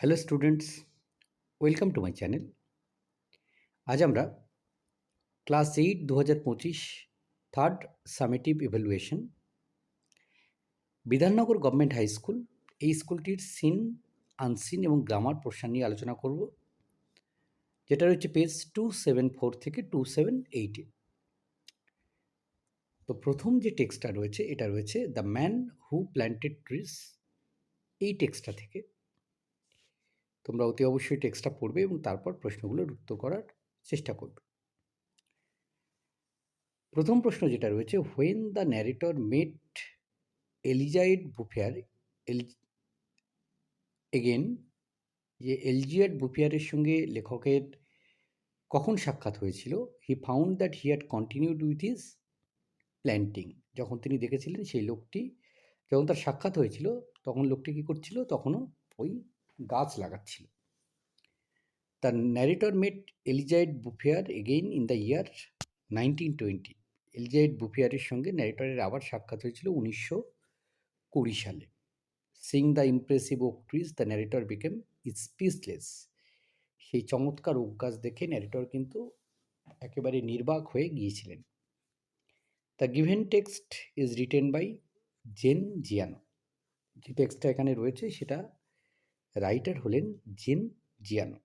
Hello students welcome to my channel আজ আমরা class eight দু হাজার পঁচিশ third summative evaluation Bidhannagar government high school এই স্কুলটির সিন আনসিন এবং গ্রামার পোর্শন নিয়ে আলোচনা করব, যেটা রয়েছে পেজ টু সেভেন ফোর থেকে টু সেভেন এইটে তো প্রথম যে টেক্সটটা রয়েছে, এটা রয়েছে the man who planted trees এই টেক্সটটা থেকে। তোমরা অতি অবশ্যই টেক্সটটা পড়বে এবং তারপর প্রশ্নগুলোর উত্তর করার চেষ্টা করবে। প্রথম প্রশ্ন যেটা রয়েছে when the narrator met Elzeard Bouffier L again যে এলজিয়াড বুফিয়ারের সঙ্গে লেখকের কখন সাক্ষাৎ হয়েছিল he found that he had continued with his planting যখন তিনি দেখেছিলেন সেই লোকটি, যখন তার সাক্ষাৎ হয়েছিল, তখন লোকটি কী করছিল? তখনও ওই গাছ লাগাচ্ছিল। The narrator met Elzeard Bouffier again in the year nineteen twenty Elzeard বুফিয়ারের সঙ্গে ন্যারেটরের আবার সাক্ষাৎ হয়েছিল উনিশশো কুড়ি সালে। Seeing the impressive oak trees the narrator became speechless সেই চমৎকার ওক গাছ দেখে ন্যারেটর কিন্তু একেবারে নির্বাক হয়ে গিয়েছিলেন। The given text is written by Jean Giono যে টেক্সটটা এখানে রয়েছে, সেটা রাইটার হলেন জেন জিয়ানো।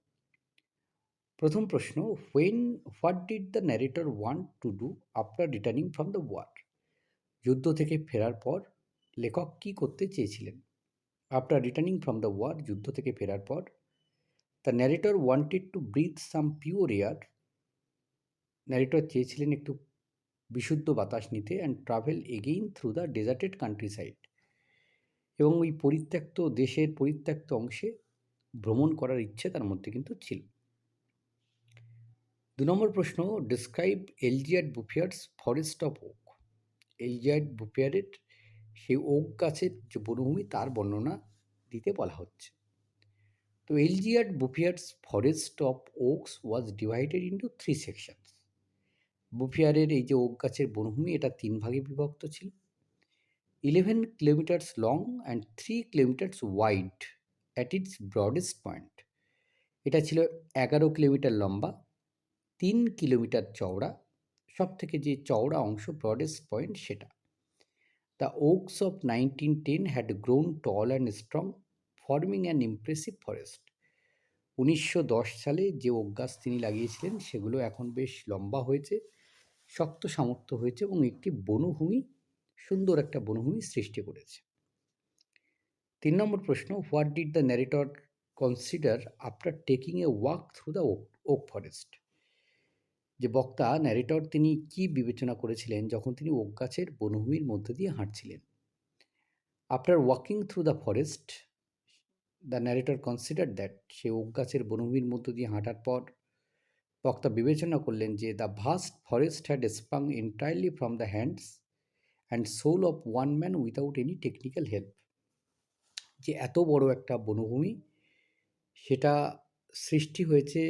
প্রথম প্রশ্ন when what did the narrator want to do after returning from the war যুদ্ধ থেকে ফেরার পর লেখক কী করতে চেয়েছিলেন? After returning from the war যুদ্ধ থেকে ফেরার পর the narrator wanted to breathe some pure air narrator চেয়েছিলেন একটু বিশুদ্ধ বাতাস নিতে and travel again through the deserted countryside এবং ওই পরিত্যক্ত দেশের পরিত্যক্ত অংশে ভ্রমণ করার ইচ্ছে তার মধ্যে কিন্তু ছিল। দু নম্বর প্রশ্ন describe Elzeard Bouffier's forest of oak Elzeard বুফিয়ারের সেই ওক গাছের যে বনভূমি তার বর্ণনা দিতে বলা হচ্ছে। তো Elzeard Bouffier's forest of oaks was divided into three sections বুফিয়ারের এই যে ওক গাছের বনভূমি, এটা তিন ভাগে বিভক্ত ছিল। Eleven kilometres long and three kilometres wide at its broadest point এটা ছিল এগারো কিলোমিটার লম্বা, তিন কিলোমিটার চওড়া সব থেকে যে চওড়া অংশ ব্রডেস্ট পয়েন্ট সেটা। The oaks of nineteen ten had grown tall and strong forming an impressive forest উনিশশো দশ সালে যে ওক তিনি লাগিয়েছিলেন, সেগুলো এখন বেশ লম্বা হয়েছে, শক্ত সামর্থ্য হয়েছে এবং একটি বনভূমি সুন্দর একটা বনভূমি সৃষ্টি করেছে। তিন নম্বর প্রশ্ন, what did the narrator consider after taking a walk through the oak forest? যে বক্তা, ন্যারেটর তিনি কি বিবেচনা করেছিলেন যখন তিনি ওক গাছের বনভূমির মধ্য দিয়ে হাঁটছিলেন? After walking through the forest, the narrator consider that say oak গাছের বনভূমির মধ্য দিয়ে হাঁটার পর, বক্তা বিবেচনা করলেন যে the vast forest had sprung entirely from the hands and soul of one man without any technical help যে এত বড় একটা বনভূমি, সেটা সৃষ্টি হয়েছে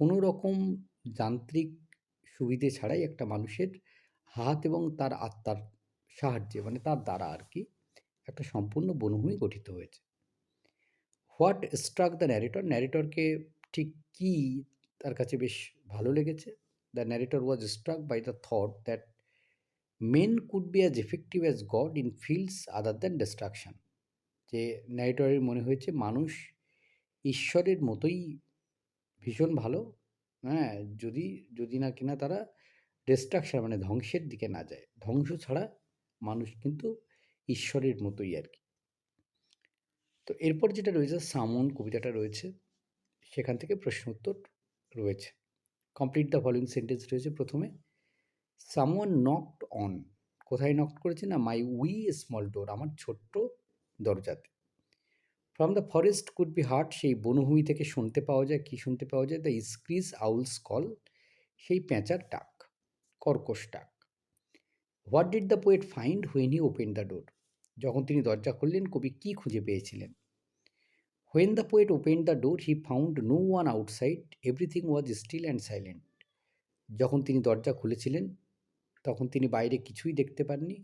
কোনো রকম যান্ত্রিক সুবিধে ছাড়াই একটা মানুষের হাত এবং তার আত্মার সাহায্যে মানে তার দ্বারা আর কি, একটা সম্পূর্ণ বনভূমি গঠিত হয়েছে। হোয়াট স্ট্রাক দ্য ন্যারেটর ন্যারেটরকে ঠিক কী তার কাছে বেশ ভালো লেগেছে। The narrator was struck by the thought that men could be as effective as god in fields other than destruction যে ন্যারেটরের মনে হয়েছে মানুষ ঈশ্বরের মতোই ভীষণ ভালো হ্যাঁ যদি যদি না কিনা তারা ডিস্ট্রাকশান মানে ধ্বংসের দিকে না যায়। ধ্বংস ছাড়া মানুষ কিন্তু ঈশ্বরের মতোই আর কি। তো এরপর যেটা রয়েছে, সামন কবিতাটা রয়েছে, সেখান থেকে প্রশ্ন উত্তর রয়েছে। কমপ্লিট দ্য ফলোয়িং সেন্টেন্স রয়েছে প্রথমে। সামওয়ান নকড অন কোথায় নক করেছে না? মাই উই স্মল ডোর আমার ছোট্ট দরজাতে। From the forest could be heard সেই বনভূমি থেকে শুনতে পাওয়া যায়। কি শুনতে পাওয়া যায়? দ্য স্ক্রিজ আউলস কল সেই পেঁচার ডাক, কর্কশ ডাক। What did the poet find when he open the door যখন তিনি দরজা খুললেন, কবি কী খুঁজে পেয়েছিলেন? When the poet open the door he found no one outside everything was still and silent যখন তিনি দরজা খুলেছিলেন তখন তিনি বাইরে কিছুই দেখতে পাননি।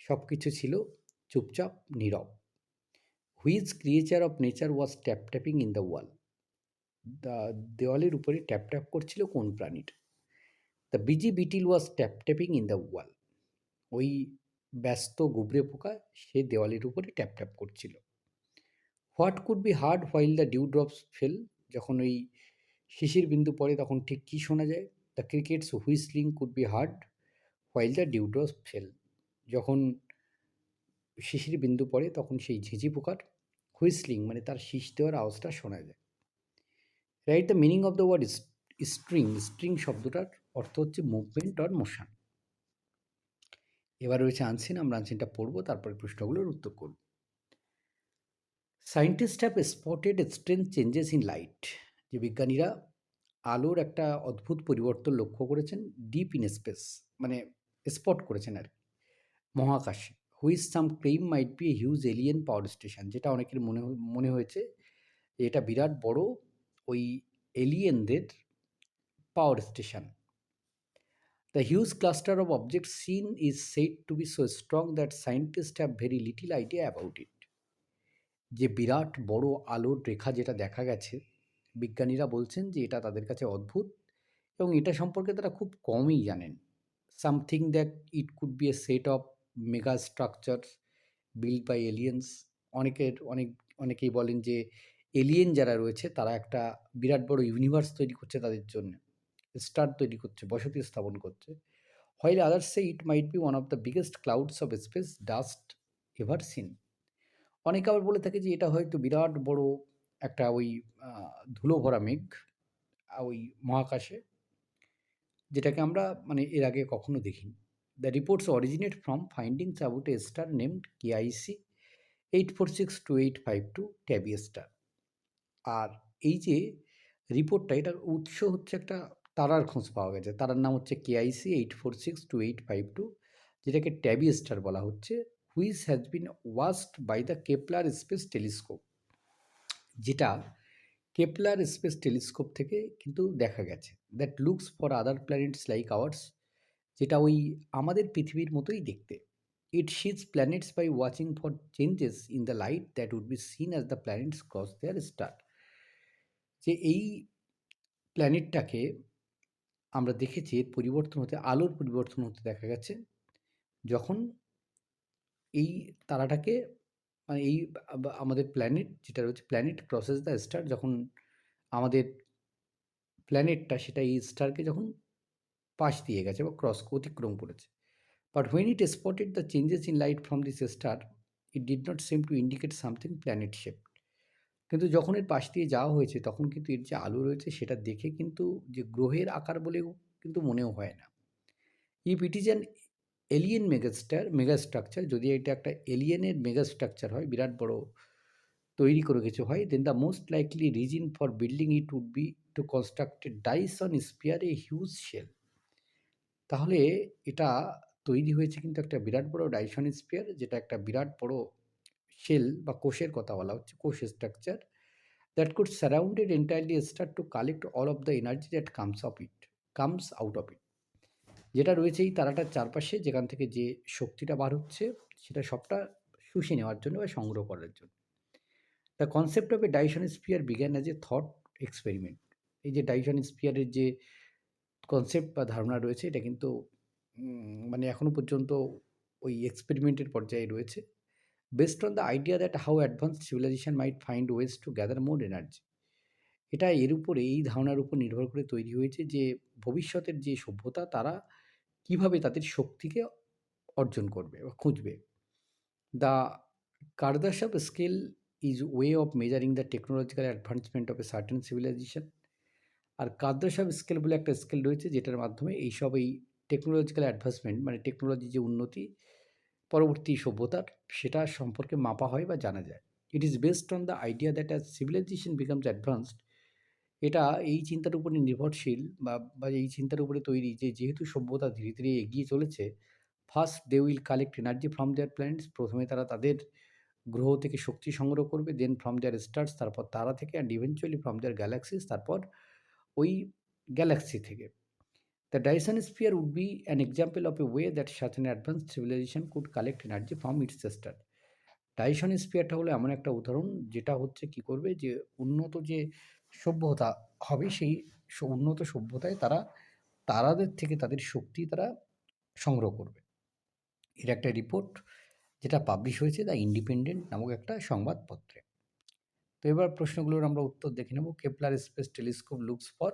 সব কিছু ছিল চুপচাপ, নীরব। Which creature of nature was tap tapping in the wall দেওয়ালের উপরে ট্যাপ ট্যাপ করছিল কোন প্রাণীটা? The busy beetle was tap tapping in the wall ওই ব্যস্ত গুবরে পোকা সে দেওয়ালের উপরে ট্যাপ ট্যাপ করছিল। What could be heard while the dew drops fell যখন ওই শিশির বিন্দু পড়ে তখন ঠিক কী শোনা যায়? The crickets whistling could be heard while the dew drops fell যখন শিশির বিন্দু পড়ে, তখন সেই ঝিঝি পোকার হুইসলিং মানে তার শীষ দেওয়ার আওয়াজটা শোনা যায়। Write the meaning of the word string string শব্দটার অর্থ হচ্ছে মুভমেন্ট অর মোশন এবার রয়েছে আনসিন আমরা আনসিনটা পড়ব, তারপরে প্রশ্নগুলোর উত্তর করব। Scientist have spotted strength changes in light যে বিজ্ঞানীরা আলোর একটা অদ্ভুত পরিবর্তন লক্ষ্য করেছেন ডিপ ইন স্পেস মানে স্পট করেছেন আর মহাকাশে। Which some claim might be huge alien power station, যেটা অনেকের মনে মনে হয়েছে এটা বিরাট বড় ওই এলিয়েনদের power station. The huge cluster of object seen is said to be so strong that scientist have very little idea about it. যে বিরাট বড় আলোর রেখা যেটা দেখা গেছে, বিজ্ঞানীরা বলছেন যে এটা তাদের কাছে অদ্ভুত এবং এটা সম্পর্কে তারা খুব কমই জানেন। Something that it could be a set of mega structure build by aliens অনেকের, অনেক, অনেকেই বলেন যে এলিয়েন যারা রয়েছে, তারা একটা বিরাট বড় ইউনিভার্স তৈরি করছে তাদের জন্য। স্টার তৈরি করছে, বসতি স্থাপন করছে। হয় others say it might be one of the biggest clouds of space dust ever seen অনেকে আবার বলে থাকে যে এটা হয়তো বিরাট বড় একটা ওই ধুলো ভরা মেঘ ওই মহাকাশে। যেটাকে আমরা মানে এর আগে কখনো দেখিনি। The reports originate from findings about a star named KIC eight four six two eight five two Tabby star আর এই যে রিপোর্টটা এটার উৎস হচ্ছে একটা তারার খোঁজ পাওয়া গেছে। তারার নাম হচ্ছে KIC eight four six two eight five two যেটাকে ট্যাবি স্টার বলা হচ্ছে which has been watched by the Kepler space telescope যেটা কেপলার স্পেস টেলিস্কোপ থেকে কিন্তু দেখা গেছে। That looks for other planets like ours যেটা ওই আমাদের পৃথিবীর মতোই দেখতে। It sees planets by watching for changes in the light that would be seen as the planets cross their star যে এই প্ল্যানেটটাকে আমরা দেখেছি, এর পরিবর্তন হতে, আলোর পরিবর্তন হতে দেখা গেছে। যখন এই তারাটাকে মানে এই আমাদের প্ল্যানেট যেটা রয়েছে প্ল্যানেট ক্রসেস দ্য স্টার যখন আমাদের প্ল্যানেটটা সেটা এই স্টারকে যখন পাশ দিয়ে গেছে বা ক্রস অতিক্রম করেছে। But when it spotted the changes in light from this star it did not seem to indicate something planet shape কিন্তু যখন এর পাশ দিয়ে যাওয়া হয়েছে, তখন কিন্তু এর যে আলো রয়েছে সেটা দেখে কিন্তু যে গ্রহের আকার বলেও কিন্তু মনেও হয় না। If it is an alien megastar mega structure যদি এটা একটা এলিয়েনের মেগা স্ট্রাকচার হয়, বিরাট বড় তৈরি করে কিছু হয় then the most likely reason for building it would be to construct a Dyson sphere a huge shell তাহলে এটা তৈরি হয়েছে কিন্তু একটা বিরাট বড় ডাইসন স্পিয়ার যেটা একটা বিরাট বড় শেল বা কোষের কথা বলা হচ্ছে, কোষ structure that could surrounded entirely start to collect all of the energy that comes off it comes out of it যেটা রয়েছে এই তারাটার চারপাশে যেখান থেকে যে শক্তিটা বার হচ্ছে, সেটা সবটা শুষে নেওয়ার জন্য বা সংগ্রহ করার জন্য। The concept of a Dyson sphere বিজ্ঞান অ্যাজ এ থট এক্সপেরিমেন্ট এই যে ডাইশন স্পিয়ারের যে কনসেপ্ট বা ধারণা রয়েছে, এটা কিন্তু মানে এখনও পর্যন্ত ওই এক্সপেরিমেন্টের পর্যায়ে রয়েছে। Based on the idea that how advance civilization might find ways to gather more energy এটা এর উপরে, এই ধারণার উপর নির্ভর করে তৈরি হয়েছে যে ভবিষ্যতের যে সভ্যতা, তারা কীভাবে তাদের শক্তিকে অর্জন করবে বা খুঁজবে? The Kardashev scale is way of measuring the technological advancement of a certain civilization R Kardashev scale বলে একটা স্কেল রয়েছে যেটার মাধ্যমে এইসব এই টেকনোলজিক্যাল অ্যাডভান্সমেন্ট মানে টেকনোলজি যে উন্নতি, পরবর্তী সভ্যতার সেটা সম্পর্কে মাপা হয় বা জানা যায়। It is based on the idea that as civilization becomes advanced এটা এই চিন্তার উপরে নির্ভরশীল বা বা এই চিন্তার উপরে তৈরি যে, যেহেতু সভ্যতা ধীরে ধীরে এগিয়ে চলেছে first they will collect energy from their planets প্রথমে তারা তাদের গ্রহ থেকে শক্তি সংগ্রহ করবে দেন ফ্রম দেয়ার স্টার্স তারপর তারা থেকে and eventually from their galaxies তারপর ওই গ্যালাক্সি থেকে। The Dyson sphere would be an example of a way that an advance civilization could collect energy from its star Dyson স্পিয়ারটা হলো এমন একটা উদাহরণ, যেটা হচ্ছে কি করবে যে, উন্নত যে সভ্যতা হবে সেই উন্নত সভ্যতায় তারা, তারাদের থেকে তাদের শক্তি তারা সংগ্রহ করবে। এর একটা রিপোর্ট যেটা পাবলিশ হয়েছে দ্য ইন্ডিপেন্ডেন্ট নামক একটা সংবাদপত্রে। তো এবার প্রশ্নগুলোর আমরা উত্তর দেখে নেব। Kepler space telescope looks for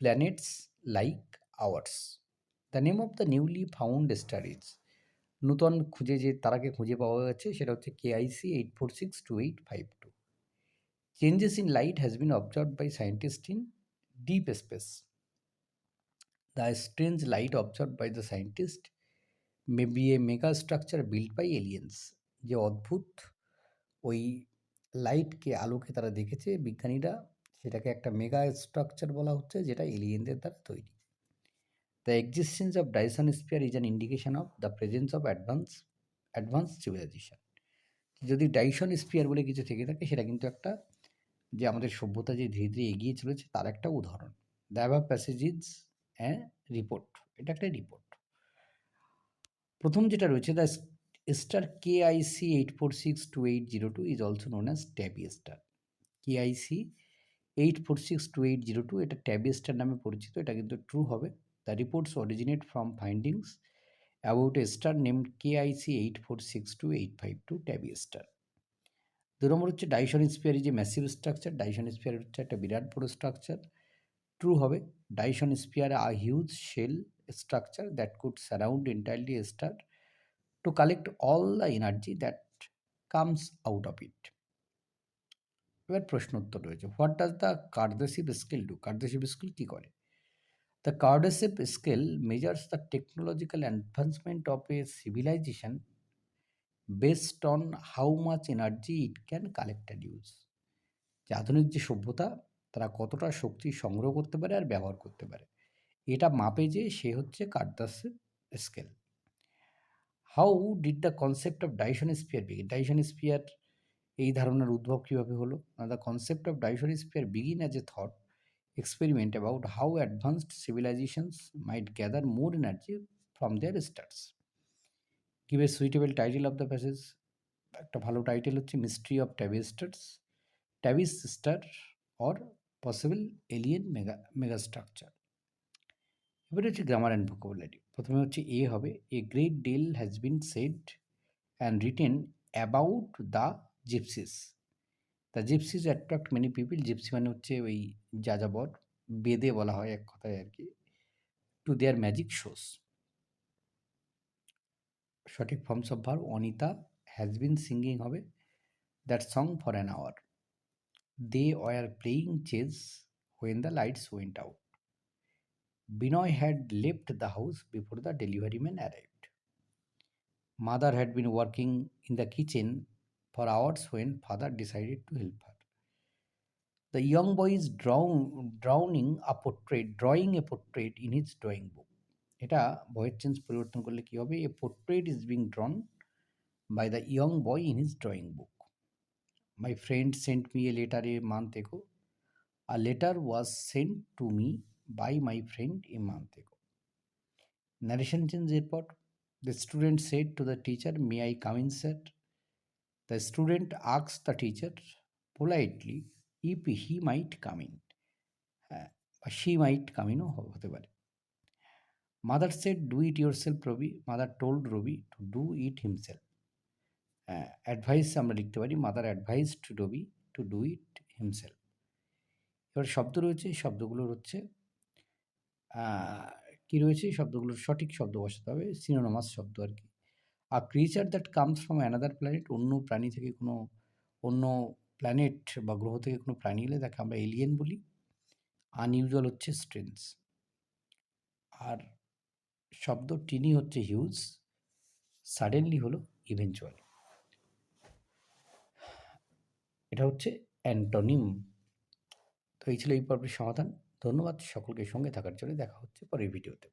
planets like ours the name of the newly found studies নূতন খুঁজে যে তারাকে খুঁজে পাওয়া গেছে সেটা হচ্ছে KIC eight four six two eight five two changes in light has been observe by scientist in deep space the strange light observe by the scientist may be a mega structure build by aliens যে অদ্ভুত ওই লাইটকে আলোকে তারা দেখেছে, বিজ্ঞানীরা। সেটাকে একটা mega structure বলা হচ্ছে, যেটা এলিয়েনদের দ্বারা তৈরি। The existence of Dyson sphere is an indication of the presence of advance advance civilization যদি ডাইসন স্পিয়ার বলে কিছু থেকে থাকে, সেটা কিন্তু একটা যে আমাদের সভ্যতা যে ধীরে ধীরে এগিয়ে চলেছে, তার একটা উদাহরণ। The above passage is a report এটা একটা রিপোর্ট প্রথম যেটা রয়েছে the star K IC eight four six two eight zero two is also known as Tabby star K IC eight four six two eight zero two এটা Tabby star নামে পরিচিত, এটা কিন্তু ট্রু হবে। The reports originate from findings about a star name K IC eight four six two eight five two Tabby star দু নম্বর হচ্ছে Dyson sphere যে ম্যাসিভ স্ট্রাকচার ডাইসন স্পিয়ার হচ্ছে একটা বিরাট বড় স্ট্রাকচার ট্রু হবে Dyson sphere a huge shell structure that could surround entirely star to collect all the energy that that out of it এবার প্রশ্ন উত্তর রয়েছে what does the Kardashev scale do Kardashev scale কী করে? The Kardashev scale measures the technological advancement of a civilization based on how much energy it can collect and use যে আধুনিক যে সভ্যতা, তারা কতটা শক্তি সংগ্রহ করতে পারে আর ব্যবহার করতে পারে। এটা মাপে যে সে হচ্ছে কার্দাসের scale. How did the concept of Dyson sphere begin Dyson sphere এই ধারণার উদ্ভব কীভাবে হলো? না the concept of Dyson sphere begin as a thought experiment about how advanced civilizations might gather more energy from their stars give a suitable title of the passage একটা ভালো title হচ্ছে mystery of Tabby's stars Tabby's star or possible alien mega mega structure এবারে হচ্ছে grammar and vocabulary প্রথমে হচ্ছে a হবে। A great deal has been said and written about the gypsies the gypsies attract many people gypsy মানে হচ্ছে ওই যাযাবর, বেদে বলা হয় এক কথায় আর কি টু দেয়ার ম্যাজিক শোস সঠিক forms of verb Anita has been singing হবে that song for an hour they were playing chess when the lights went out Binoy had left the house before the delivery man arrived. Mother had been working in the kitchen for hours when father decided to help her. The young boy is drown, drowning a portrait, drawing a portrait in his drawing book. এটা বয়েস change পরিবর্তন করলে কী হবে? A portrait is being drawn by the young boy in his drawing book my friend sent me a letter a month ago a letter was sent to me by my friend a month ago narration change এরপর the student said to the teacher may I come in said the student আক্স the teacher politely if he might come in হ্যাঁ বা she might কামিনও হতে পারে। Mother said do it yourself Ravi mother told Ravi to do it himself advice আমরা লিখতে পারি mother advice to Ravi to do it himself এবার শব্দ রয়েছে, শব্দগুলোর হচ্ছে কী রয়েছে? শব্দগুলোর সঠিক শব্দ বসাতে হবে সিনোনামাস শব্দ আর কি। আর creature that comes from another planet অন্য প্রাণী থেকে কোনো, অন্য প্ল্যানেট বা গ্রহ থেকে কোনো প্রাণী এলে তাকে আমরা এলিয়েন বলি। আনইউজুয়াল হচ্ছে স্ট্রেন্স আর শব্দ টিনি হচ্ছে হিউজ সাডেনলি হলো ইভেনচুয়ালি এটা হচ্ছে অ্যান্টনিম। তো এই ছিল এই পর্বের সমাধান। ধন্যবাদ। সকলকে সঙ্গে থাকার জন্য দেখা হচ্ছে পরের ভিডিওতে।